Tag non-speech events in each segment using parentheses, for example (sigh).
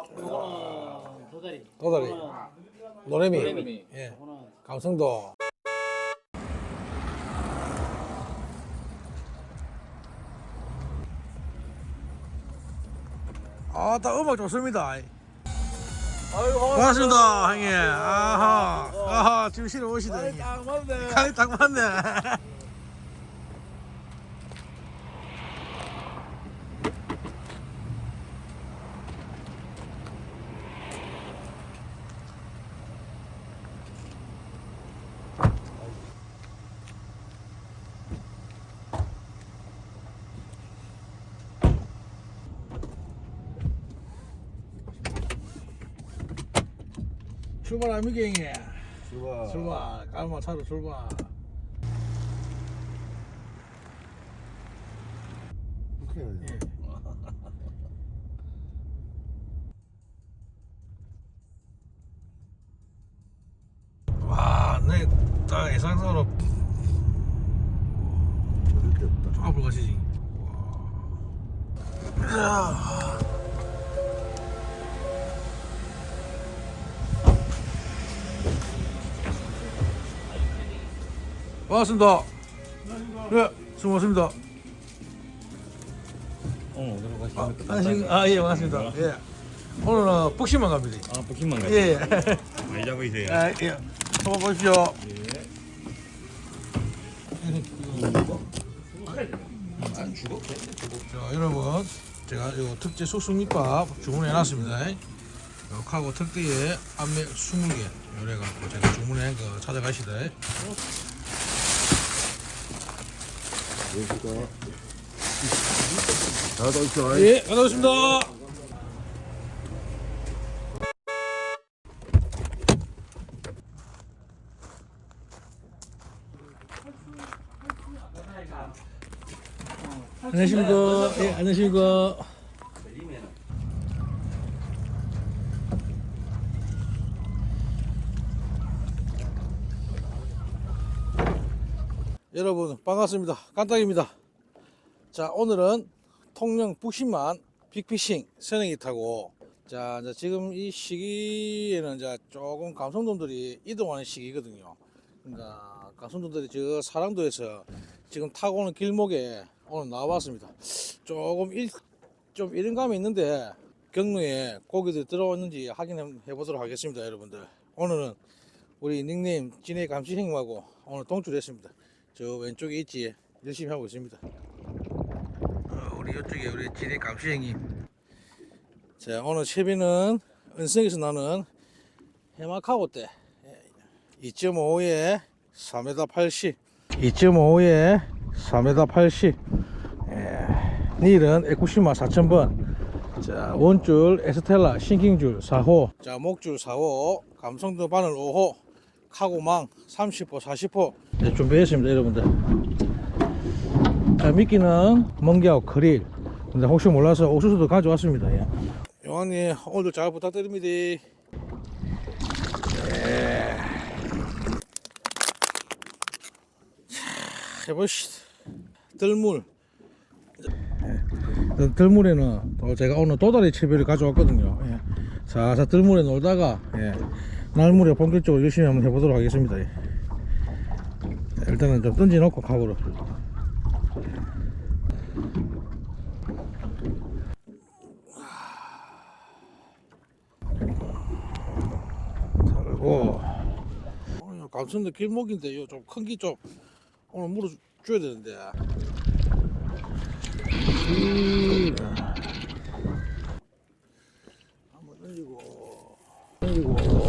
요거는 도다리. 도다리. 요거는 노래미. 노래미. 예. 요거는 감성도. 아, 다 음악 좋습니다. 아유 반갑습니다, 형님. 아하, 아하, 지금 실어 오시다, 형님. 딱 맞네. 딱 맞네. 출발 아미경이 좋아. 출발. 깔마 차로 출발. 예. 와, 내, 딱 예상대로 좀 앞으로 가시지. 반갑습니다. 예, 수고하셨습니다. 어, 어디로 가십니까? 안녕하세요. 아, 예, 반갑습니다. 예. 오늘은 복싱만 갑니다. 아, 부킹만 가요. 예, 예. 많이 잡으세요. 아, 예. 한번 보십시오. 안 죽어? 자, 여러분, 제가 요 특제 숙숙잎밥 주문해 놨습니다. 요하고 특대에 안매 20개 요래 갖고 제가 주문해 그 찾아가시다. 나도 있어. 예, 갔다 오겠습니다. 안녕하십니까. 예, 안녕하십니까. 여러분 반갑습니다. 깐딱입니다. 자 오늘은 통영 북신만 빅피싱 선행이 타고 자 이제 지금 이 시기에는 이제 조금 감성돔들이 이동하는 시기거든요. 그러니까 감성돔들이 저 사랑도에서 지금 타고 오는 길목에 오늘 나와봤습니다. 조금 일, 좀 이른 감이 있는데 경로에 고기들이 들어왔는지 확인해 보도록 하겠습니다, 여러분들. 오늘은 우리 닉네임 진해 감시 형님하고 오늘 동출했습니다. 저 왼쪽에 있지. 열심히 하고 있습니다. 어, 우리 이쪽에 우리 진해 감시 형님. 자 오늘 채비는 은성에서 나는 해마카고 때 2.5에 3m 80 2.5에 3m 80 예, 닐은 에쿠시마 4000번. 자 원줄 에스텔라 싱킹줄 4호. 자 목줄 4호 감성도 바늘 5호 카고망 30호 40호 네, 준비했습니다 여러분들 자, 미끼는 멍게하고 크릴 근데 혹시 몰라서 옥수수도 가져왔습니다 예. 용왕님 오늘도 잘 부탁드립니다 예. 자, 해보시다 들물 예. 들물에는 또 제가 오늘 도다리 채비를 가져왔거든요 예. 자자 들물에 놀다가 예. 날물에 본격적으로 열심히 한번 해보도록 하겠습니다 예. 일단은 좀 던져놓고 각오를 달고 오늘 감천도 길목인데 요 좀 큰 기 좀 오늘 물어 줘야 되는데. 음. 한번 던지고. 던지고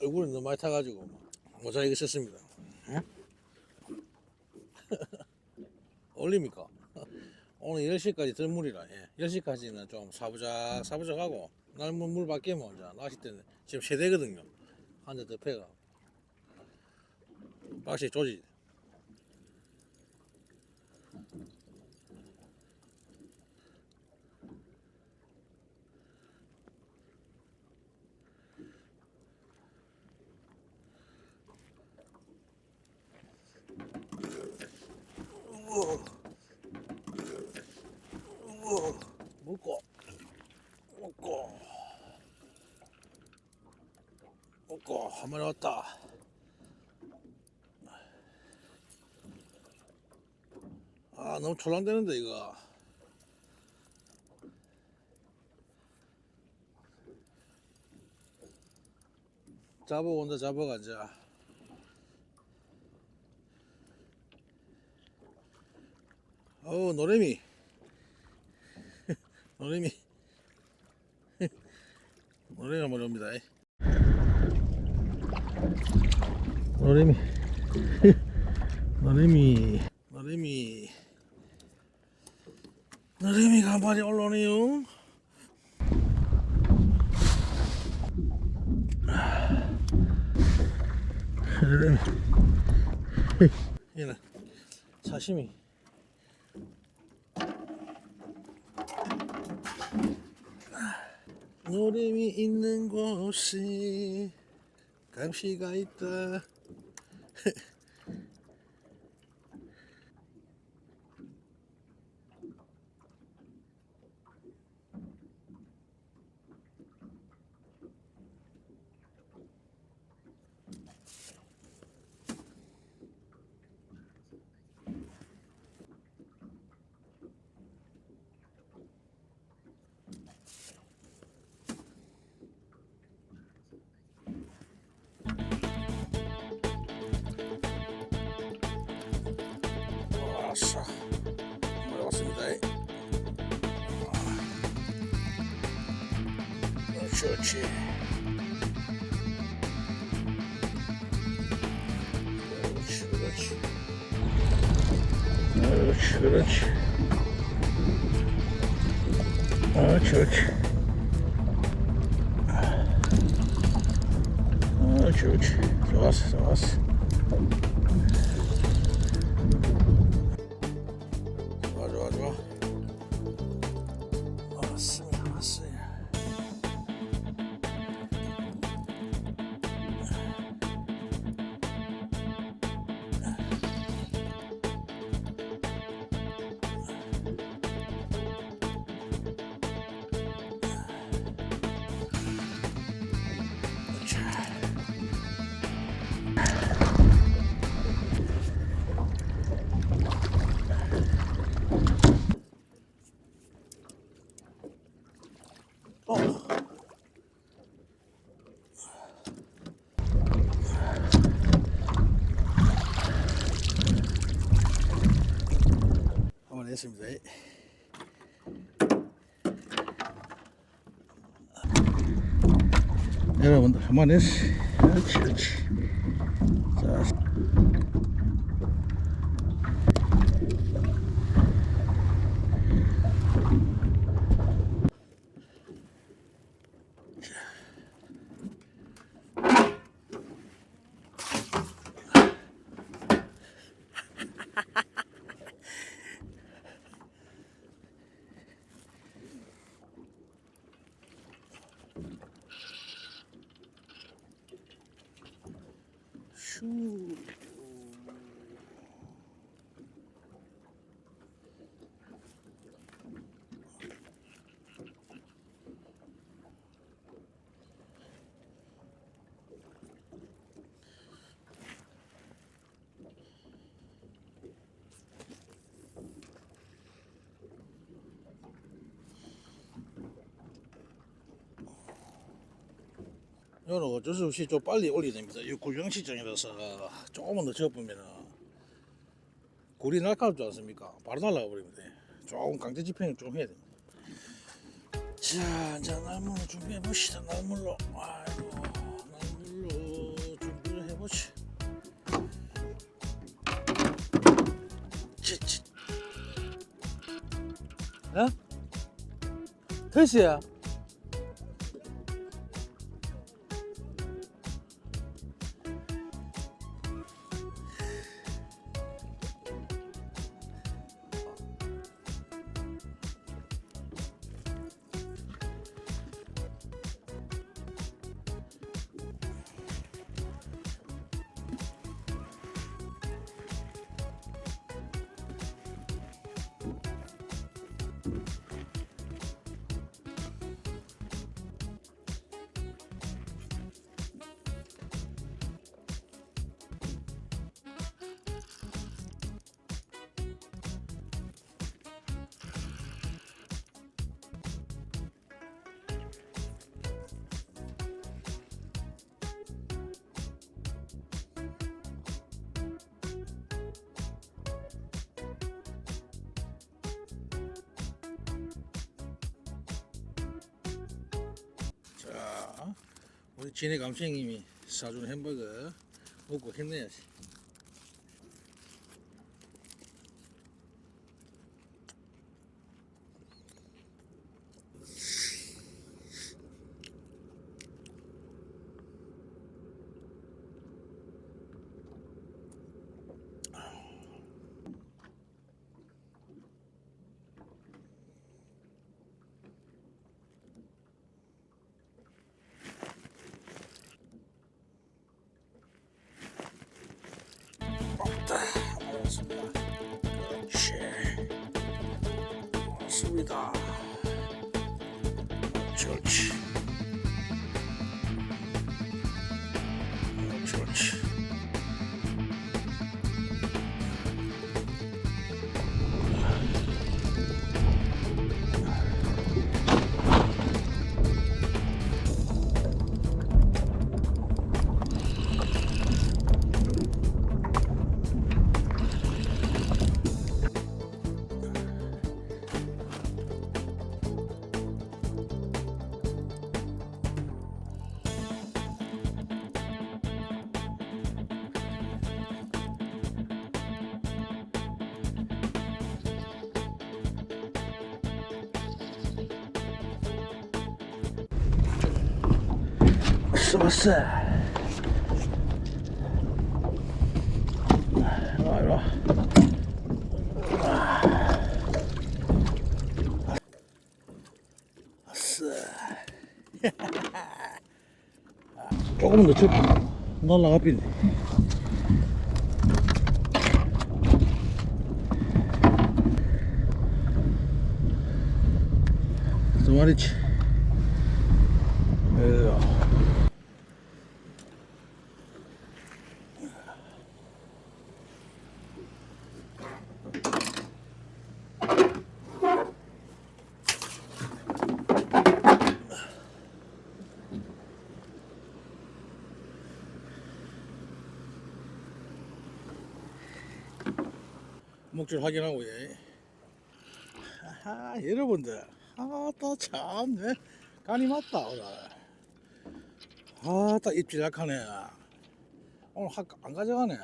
얼굴이 너무 많이 타가지고 모자이크 썼습니다. 예? 올립니까? 오늘 10시까지 들물이라 예. 10시까지는 좀 사부작 사부작 하고 날물 물 바뀌면 이제 낚시 때는 지금 세대거든요. 한 대 더 패가. 박시 조지 먹고 먹고 먹고 한 마리 왔다. 아 너무 촐랑대는데 이거. 잡아 온다 잡아가 이제. 어우 노래미 노래미가 (laughs) 머리 옵니다. 노래미 노래미 노래미 노래미가 한 마리 올라오네요. (laughs) 노래미 (laughs) 얘는. 사시미 노래미 있는 곳에 감시가 있다. (laughs) 아, 좋지. 그렇지, 그렇지. 그렇 한번 했습니다. 여러분들 한번 했어. 그렇지, 그렇지. 자, 슈. 이거는 어쩔 수 없이 좀 빨리 올려야 됩니다. 이 굴령 시점이라서 조금만 더 접으면은 굴이 날카롭지 않습니까? 바로 날라가 버립니다. 조금 강제 집행을 좀 해야 됩니다. 자, 이제 날물로 준비해 봅시다. 날물로. 아이고, 날물로 준비를 해보시. 치, 치. 어? 됐어요. 우리 진해 감생님이 사준 햄버거 먹고 힘내야지. 좋 왔어 왔어. 이리 와, 이리 와. 왔어. 조금 더 쳤고 날라가 삐네. 두 마리치. 에 목줄 확인하고 예. 아 여러분들. 아따 참네 간이 맞다 오늘. 아따 입질 약하네. 오늘 학안 가져가네.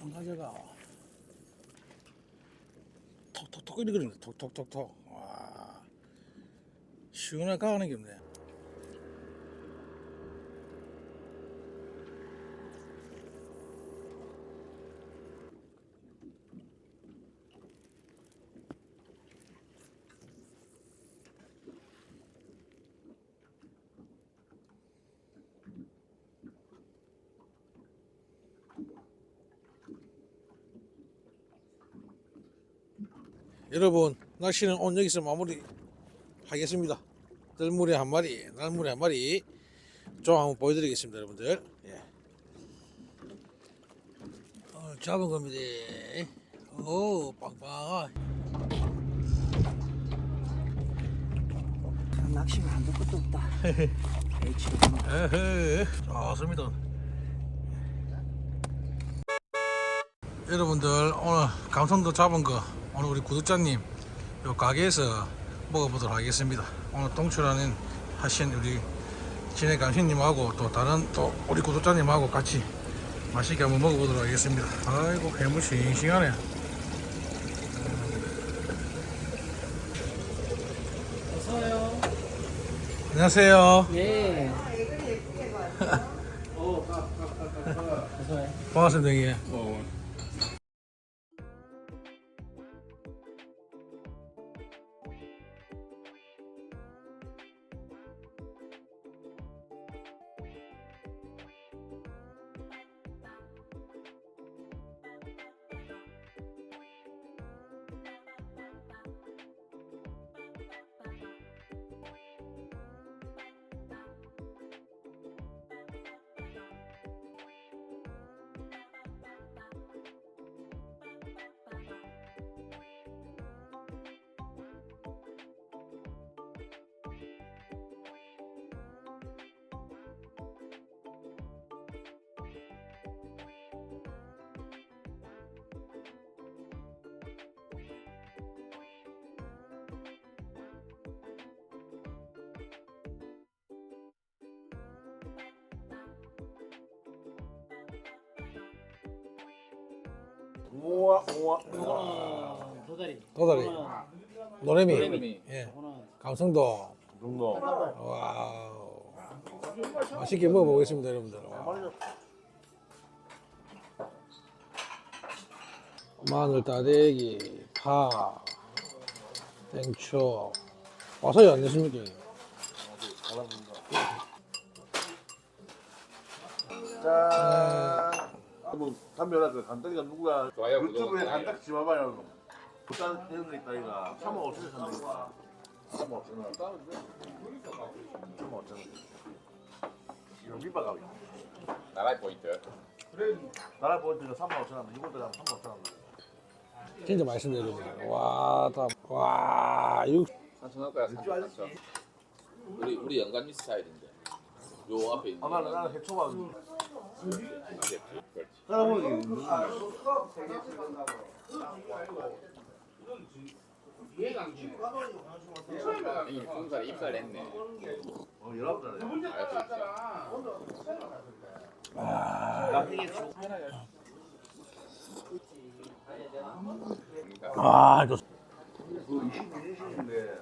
안 가져가. 톡톡톡 이러거든요 톡톡톡톡. 와. 시원하게 가는 게 없네 여러분 낚시는 오늘 여기서 마무리 하겠습니다. 들물에 한 마리 날물에 한 마리 좀 한번 보여드리겠습니다 여러분들. 예. 오늘 잡은 겁니다. 오 빵빵. 낚시가 한도 끝도 없다. (laughs) 에헤 좋습니다. 여러분들 오늘 감성도 잡은 거 오늘 우리 구독자님 요 가게에서 먹어보도록 하겠습니다. 오늘 동출하는 하신 우리 진해감신님하고 또 다른 또 우리 구독자님하고 같이 맛있게 한번 먹어보도록 하겠습니다. 아이고 해물 싱싱하네. 어서요. 안녕하세요. (laughs) 네 반갑습니다 형님. 우와 우와 이거는 도다리. 도다리. 이거는 노래미. 노래미. 예. 이거는 감성도. 정도 와우. 맛있게 먹어보겠습니다, 여러분들. 와. 마늘 따대기, 파, 땡초. 와사비 안 넣습니까? 짠 한번 담배 하나 그 간단히가 누구야? 유튜브에 간딱 집어봐요 부산 이런 거 있다 이거 3만 5천 원 산다 이거 3만 5천 원. 3만 5천 원. 이거 밑바가 나라의 포인트. 나라 보니까 3만 5천 원. 이것도 3만 5천 원. 진짜 맛있습니다, 여러분들. 와, 다, 와, 육, 삼천 거야 삼천. 우리 우리 연간 미 스타일인데. 요 앞에 있는. 아 나는 나는 해초 있는 이 풍살 입살 했네. 어 19살에 알수 나 이게 아, 좋그 20, 20인데